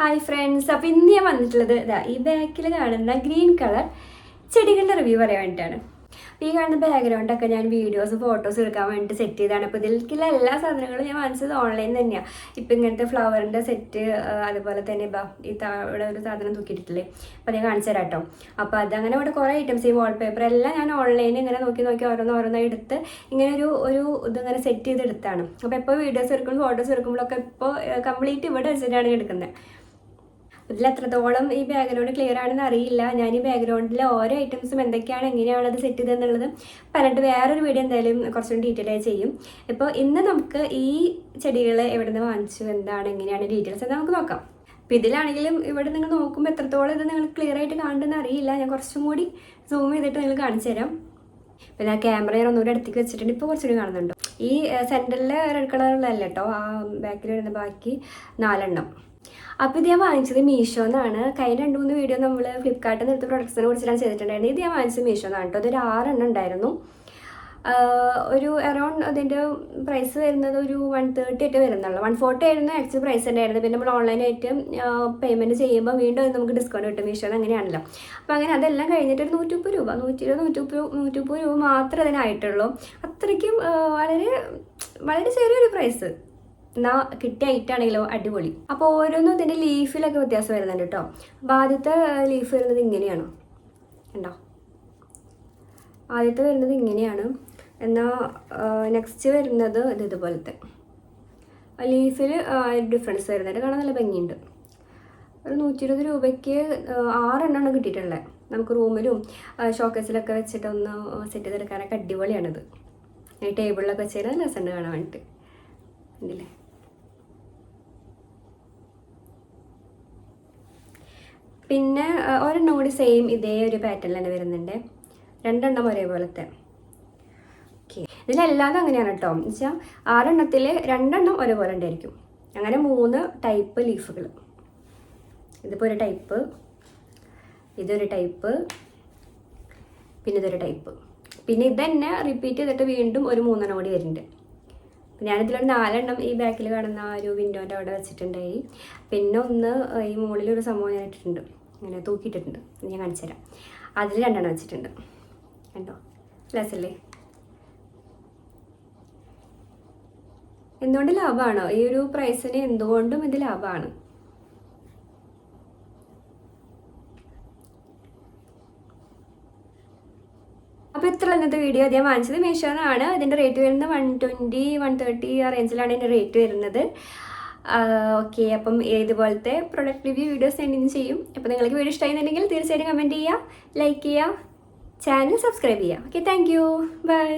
Hi friends അപ്പോൾ ഇന്ന് ഞാൻ വന്നിട്ടുള്ളത് ഈ ബാക്കിൽ കാണുന്ന ഗ്രീൻ കളർ ചെടികളുടെ റിവ്യൂ പറയാൻ വേണ്ടിയിട്ടാണ്. ഈ കാണുന്ന ബാക്ക്ഗ്രൗണ്ടൊക്കെ ഞാൻ വീഡിയോസ് ഫോട്ടോസ് എടുക്കാൻ വേണ്ടിയിട്ട് സെറ്റ് ചെയ്താണ് അപ്പോൾ ഇതിലേക്കുള്ള എല്ലാ സാധനങ്ങളും ഞാൻ വാങ്ങിച്ചത് ഓൺലൈൻ തന്നെയാണ് ഇപ്പം ഇങ്ങനത്തെ ഫ്ലവറിന്റെ സെറ്റ് അതുപോലെ തന്നെ ഈ താഴെ ഒരു സാധനം തൂക്കിയിട്ടില്ലേ അപ്പോൾ ഞാൻ കാണിച്ചു തരാം കേട്ടോ അപ്പോൾ അതങ്ങനെ ഇവിടെ കുറേ ഐറ്റംസ് ഈ വാൾപേപ്പർ എല്ലാം ഞാൻ ഓൺലൈനിൽ ഇങ്ങനെ നോക്കി നോക്കി ഓരോന്ന് ഓരോന്നായി എടുത്ത് ഇങ്ങനെ ഒരു ഒരു ഇതിങ്ങനെ സെറ്റ് ചെയ്ത് എടുത്താണ് അപ്പോൾ എപ്പോൾ വീഡിയോസ് എടുക്കുമ്പോൾ ഫോട്ടോസ് എടുക്കുമ്പോഴൊക്കെ ഇപ്പോൾ കംപ്ലീറ്റ് ഇവിടെ വെച്ചിട്ടാണ് എടുക്കുന്നത്. ഇതിൽ എത്രത്തോളം ഈ ബാക്ക്ഗ്രൗണ്ട് ക്ലിയർ ആണെന്ന് അറിയില്ല. ഞാൻ ഈ ബാക്ക്ഗ്രൗണ്ടിലെ ഓരോ ഐറ്റംസും എന്തൊക്കെയാണ് എങ്ങനെയാണ് അത് സെറ്റ് ചെയ്തെന്നുള്ളത് പറഞ്ഞിട്ട് വേറൊരു വീഡിയോ എന്തായാലും കുറച്ചും ഡീറ്റെയിൽ ആയി ചെയ്യും. ഇപ്പോൾ ഇന്ന് നമുക്ക് ഈ ചെടികൾ എവിടെ നിന്ന് വാങ്ങിച്ചു എന്താണ് എങ്ങനെയാണ് ഡീറ്റെയിൽസ് എന്ന് നമുക്ക് നോക്കാം. അപ്പോൾ ഇതിലാണെങ്കിലും ഇവിടെ നിങ്ങൾ നോക്കുമ്പോൾ എത്രത്തോളം ഇത് നിങ്ങൾ ക്ലിയർ ആയിട്ട് കാണുന്നതെന്ന് അറിയില്ല. ഞാൻ കുറച്ചും കൂടി സൂം ചെയ്തിട്ട് നിങ്ങൾ കാണിച്ചു തരാം. പിന്നെ ആ ക്യാമറ ഞാൻ ഒന്നുകൂടി അടുത്തേക്ക് വെച്ചിട്ടുണ്ട്. ഇപ്പോൾ കുറച്ചുകൂടി കാണുന്നുണ്ടോ? ഈ സെന്ററിലെ റെഡ് കളറിലല്ല കേട്ടോ ആ ബാക്കിൽ വരുന്ന ബാക്കി നാലെണ്ണം. അപ്പോൾ ഇത് ഞാൻ വാങ്ങിച്ചത് മീഷോ എന്നാണ് കഴിഞ്ഞ രണ്ട് മൂന്ന് വീഡിയോ നമ്മൾ ഫ്ലിപ്കാർട്ടിൽ നിന്ന് എടുത്ത പ്രൊഡക്ട്സിനെ കുറിച്ചിട്ടാണ് ചെയ്തിട്ടുണ്ടായിരുന്നത് ഇത് ഞാൻ വാങ്ങിച്ചത് മീഷോ എന്നാണ് കേട്ടോ. അതൊരു ആറെണ്ണം ഉണ്ടായിരുന്നു. ഒരു അറൗണ്ട് അതിന്റെ പ്രൈസ് വരുന്നത് ഒരു വൺ തേർട്ടി ആയിട്ട് വരുന്നുള്ളൂ. വൺ ഫോർട്ടി ആയിരുന്നു ആക്ച്വൽ പ്രൈസ് ഉണ്ടായിരുന്നത്. പിന്നെ നമ്മൾ ഓൺലൈനായിട്ട് പേയ്മെന്റ് ചെയ്യുമ്പോൾ വീണ്ടും നമുക്ക് ഡിസ്കൗണ്ട് കിട്ടും. മീഷോ അങ്ങനെയാണല്ലോ. അപ്പോൾ അങ്ങനെ അതെല്ലാം കഴിഞ്ഞിട്ട് ഒരു നൂറ്റിമുപ്പത് രൂപ നൂറ്റി ഇരുപത് നൂറ്റി മുപ്പത് രൂപ മാത്രമേ അതിനായിട്ടുള്ളൂ. അത്രയ്ക്കും വളരെ വളരെ ചെറിയൊരു പ്രൈസ് എന്നാൽ കിട്ടിയ ഐറ്റാണെങ്കിലോ അടിപൊളി. അപ്പോൾ ഓരോന്നും ഇതിന്റെ ലീഫിലൊക്കെ വ്യത്യാസം വരുന്നുണ്ട് കേട്ടോ അപ്പോൾ ആദ്യത്തെ ലീഫ് വരുന്നത് ഇങ്ങനെയാണ്. ഉണ്ടോ ആദ്യത്തെ വരുന്നത് ഇങ്ങനെയാണ്. എന്നാൽ നെക്സ്റ്റ് വരുന്നത് ഇത് ഇതുപോലത്തെ. ലീഫിൽ ഡിഫറൻസ് വരുന്നുണ്ട്. കാണാൻ നല്ല ഭംഗിയുണ്ട്. ഒരു നൂറ്റി ഇരുപത് രൂപയ്ക്ക് ആറെണ്ണമാണ് കിട്ടിയിട്ടുള്ളത്. നമുക്ക് റൂമിലും ഷോക്കേസിലൊക്കെ വെച്ചിട്ട് ഒന്ന് സെറ്റ് ചെയ്തെടുക്കാനൊക്കെ അടിപൊളിയാണിത്. ഈ ടേബിളിലൊക്കെ വെച്ചാൽ നല്ല രസമുണ്ട് കാണാൻ വേണ്ടിയിട്ട്. ഉണ്ടല്ലേ പിന്നെ ഒരെണ്ണം കൂടി സെയിം ഇതേ ഒരു പാറ്റേൺ തന്നെ വരുന്നുണ്ട്. രണ്ടെണ്ണം ഒരേപോലത്തെ. ഓക്കെ ഇതിലെല്ലാതും അങ്ങനെയാണ് കേട്ടോ എന്ന് വെച്ചാൽ ആറെണ്ണത്തിൽ രണ്ടെണ്ണം ഒരേപോലെ ഉണ്ടായിരിക്കും. അങ്ങനെ മൂന്ന് ടൈപ്പ് ലീഫുകൾ ഇതിപ്പോൾ ഒരു ടൈപ്പ് ഇതൊരു ടൈപ്പ് പിന്നെ ഇതൊരു ടൈപ്പ് പിന്നെ ഇതന്നെ റിപ്പീറ്റ് ചെയ്തിട്ട് വീണ്ടും ഒരു മൂന്നെണ്ണം കൂടി വരുന്നുണ്ട്. ഞാനിതിലൊരു നാലെണ്ണം ഈ ബാക്കിൽ കാണുന്ന ആ ഒരു വിൻഡോന്റെ അവിടെ വെച്ചിട്ടുണ്ടായി. പിന്നെ ഒന്ന് ഈ മുകളിലൊരു സംഭവം ഞാൻ ഇട്ടിട്ടുണ്ട്. ഇങ്ങനെ തൂക്കിയിട്ടിട്ടുണ്ട്. ഞാൻ കാണിച്ചു തരാം. അതിൽ രണ്ടെണ്ണം വെച്ചിട്ടുണ്ട്. കണ്ടോ? രസല്ലേ? എന്തുകൊണ്ട് ലാഭമാണ് ഈ ഒരു പ്രൈസിന് എന്തുകൊണ്ടും ഇത് ലാഭമാണ് അപ്പോൾ ഇന്നത്തെ വീഡിയോ അദ്ദേഹം വാങ്ങിച്ചത് മീഷോന്നാണ് ഇതിന്റെ റേറ്റ് വരുന്നത് വൺ ട്വന്റി വൺ തേർട്ടി ആ റേഞ്ചിലാണ് ഇതിന്റെ റേറ്റ് വരുന്നത്. ഓക്കെ അപ്പം ഇതുപോലത്തെ പ്രൊഡക്റ്റ് റിവ്യൂ വീഡിയോസ് ഞാൻ ചെയ്യും. അപ്പോൾ നിങ്ങൾക്ക് വീഡിയോ ഇഷ്ടമായിരുന്നുണ്ടെങ്കിൽ തീർച്ചയായിട്ടും കമന്റ് ചെയ്യുക ലൈക്ക് ചെയ്യുക ചാനൽ സബ്സ്ക്രൈബ് ചെയ്യുക. Okay thank you bye